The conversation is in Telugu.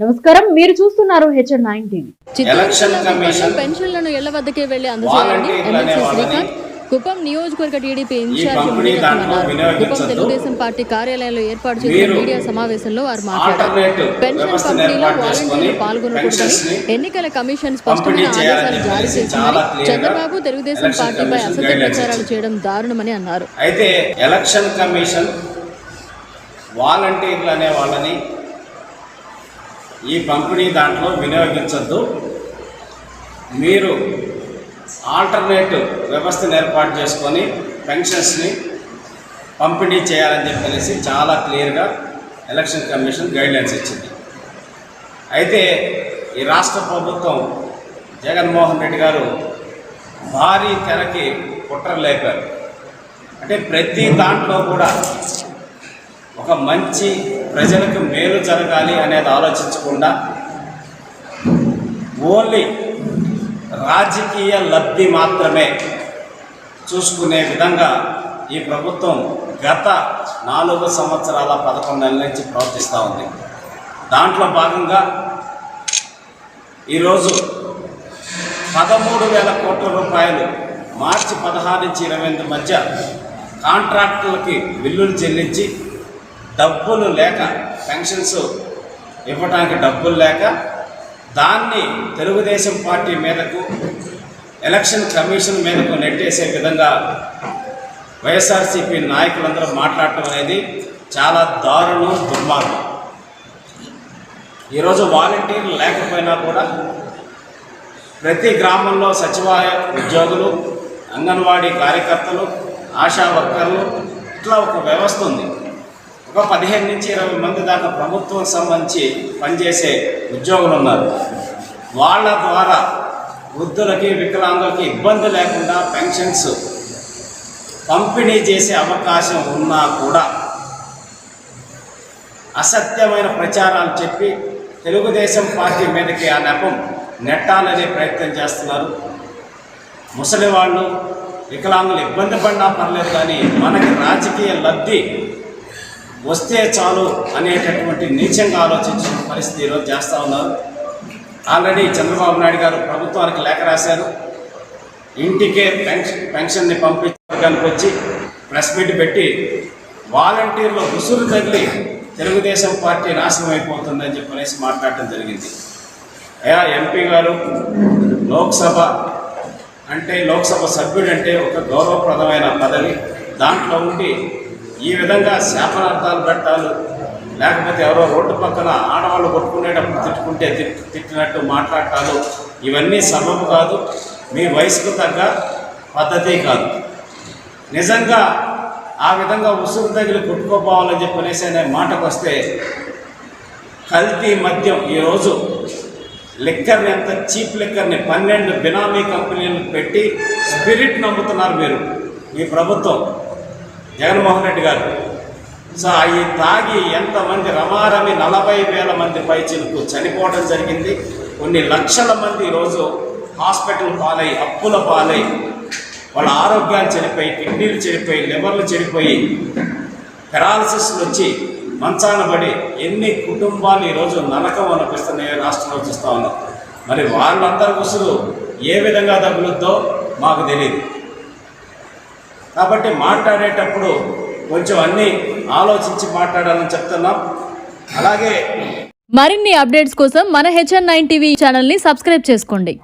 నమస్కారం మీరు చూస్తున్నారు హెచ్ఎన్ నైన్ పెన్షన్లను ఇళ్ళ వద్దకే వెళ్ళి అందజేయండి ఎమ్మెల్సీ శ్రీకాంత్ కుప్పం నియోజకవర్గ TDP incharge Kuppam. Telugu Desam party కార్యాలయంలో ఏర్పాటు చేసిన మీడియా సమావేశంలో వారు మాట్లాడారు పెన్షన్ పంపిణీలో వాలంటీర్లు పాల్గొనకూడదని ఎన్నికల కమిషన్ స్పష్టమైన ఆదేశాలు జారీ చేసిందని చంద్రబాబు తెలుగుదేశం పార్టీపై అసత్య ప్రచారాలు. చేయడం దారుణమని అన్నారు అయితే ఎలక్షన్ కమిషన్ వాలంటీర్లు అనే వాళ్ళని ఈ పంపిణీ దాంట్లో వినియోగించద్దు. మీరు ఆల్టర్నేటివ్ వ్యవస్థను ఏర్పాటు చేసుకొని పెన్షన్స్ని పంపిణీ చేయాలని చెప్పనేసి చాలా క్లియర్గా ఎలక్షన్ కమిషన్ గైడ్లైన్స్ ఇచ్చింది. అయితే ఈ రాష్ట్ర ప్రభుత్వం జగన్మోహన్ రెడ్డి గారు భారీ తెరకి కుట్ర లేపారు. అంటే ప్రతి దాంట్లో కూడా ఒక మంచి ప్రజలకు మేలు జరగాలి అనేది ఆలోచించకుండా ఓన్లీ రాజకీయ లబ్ధి మాత్రమే చూసుకునే విధంగా ఈ ప్రభుత్వం గత నాలుగు సంవత్సరాల పదకొండు నెల నుంచి ప్రవర్తిస్తూ ఉంది. దాంట్లో భాగంగా ఈరోజు పదమూడు వేల కోట్ల రూపాయలు మార్చి పదహారు నుంచి ఇరవై ఎనిమిది మధ్య కాంట్రాక్టులకి బిల్లులు చెల్లించి డబ్బులు లేక పెన్షన్స్ ఇవ్వడానికి డబ్బులు లేక దాన్ని తెలుగుదేశం పార్టీ మీదకు ఎలక్షన్ కమిషన్ మీదకు నెట్టేసే విధంగా వైఎస్ఆర్సీపీ నాయకులందరూ మాట్లాడటం అనేది చాలా దారుణం దుర్మార్గం. ఈరోజు వాలంటీర్లు లేకపోయినా కూడా ప్రతి గ్రామంలో సచివాలయ ఉద్యోగులు అంగన్వాడీ కార్యకర్తలు ఆశా వర్కర్లు ఇట్లా ఒక వ్యవస్థ ఉంది. ఒక పదిహేను నుంచి ఇరవై మంది దాకా ప్రభుత్వం సంబంధించి పనిచేసే ఉద్యోగులు ఉన్నారు. వాళ్ళ ద్వారా వృద్ధులకి వికలాంగులకి ఇబ్బంది లేకుండా పెన్షన్స్ పంపిణీ చేసే అవకాశం ఉన్నా కూడా అసత్యమైన ప్రచారాలు చెప్పి తెలుగుదేశం పార్టీ మీదకి ఆ నెపం నెట్టాలనే ప్రయత్నం చేస్తున్నారు. ముసలి వాళ్ళు వికలాంగులు ఇబ్బంది పడినా పర్లేదు కానీ మనకి రాజకీయ లబ్ధి వస్తే చాలు అనేటటువంటి నీచంగా ఆలోచించిన పరిస్థితి ఈరోజు చేస్తూ ఉన్నారు. ఆల్రెడీ చంద్రబాబు నాయుడు గారు ప్రభుత్వానికి లేఖ రాశారు. ఇంటికే పెన్షన్ పెన్షన్ని పంపించడానికి వచ్చి ప్రెస్ మీట్ పెట్టి వాలంటీర్లు ఉసురు తగిలి తెలుగుదేశం పార్టీ నాశనం అయిపోతుందని చెప్పనేసి మాట్లాడటం జరిగింది. అయ్యా ఎంపీ గారు లోక్సభ అంటే లోక్సభ సభ్యుడు అంటే ఒక గౌరవప్రదమైన పదవి. దాంట్లో ఉండి ఈ విధంగా శాపనార్థాలు పెట్టాలు లేకపోతే ఎవరో రోడ్డు పక్కన ఆడవాళ్ళు కొట్టుకునేటప్పుడు తిట్టుకుంటే తిట్టినట్టు మాట్లాడటాలు ఇవన్నీ సబబు కాదు. మీ వయసుకు తగ్గ పద్ధతి కాదు. నిజంగా ఆ విధంగా ఉసురు తగిలి కొట్టుకోపోవాలని చెప్పనేసి అనే మాటకు వస్తే కల్తీ మద్యం ఈరోజు లిక్కర్ని ఎంత చీప్ లిక్కర్ని పన్నెండు బినామీ కంపెనీలు పెట్టి స్పిరిట్ నమ్ముతున్నారు మీరు. మీ ప్రభుత్వం జగన్మోహన్ రెడ్డి గారు. సో అవి తాగి ఎంతమంది రమారమి నలభై వేల మంది పైచిలకు చనిపోవడం జరిగింది. కొన్ని లక్షల మంది ఈరోజు హాస్పిటల్ పాలై అప్పుల పాలై వాళ్ళ ఆరోగ్యాలు చెడిపోయి కిడ్నీలు చెడిపోయి లివర్లు చెడిపోయి పెరాలసిస్లు వచ్చి మంచాన పడి ఎన్ని కుటుంబాలు ఈరోజు నరకం అనిపిస్తున్నాయో రాష్ట్రంలో చూస్తూ ఉన్నాం. మరి వాళ్ళందరి ఉసురు ఏ విధంగా తగులుద్దో మాకు తెలియదు కాబట్టి మాట్లాడేటప్పుడు కొంచెం అన్ని ఆలోచించి మాట్లాడాలని చెప్తున్నాం. అలాగే మరిన్ని అప్డేట్స్ కోసం మన హెచ్ఎన్ నైన్ టీవీ ఛానల్ని సబ్స్క్రైబ్ చేసుకోండి.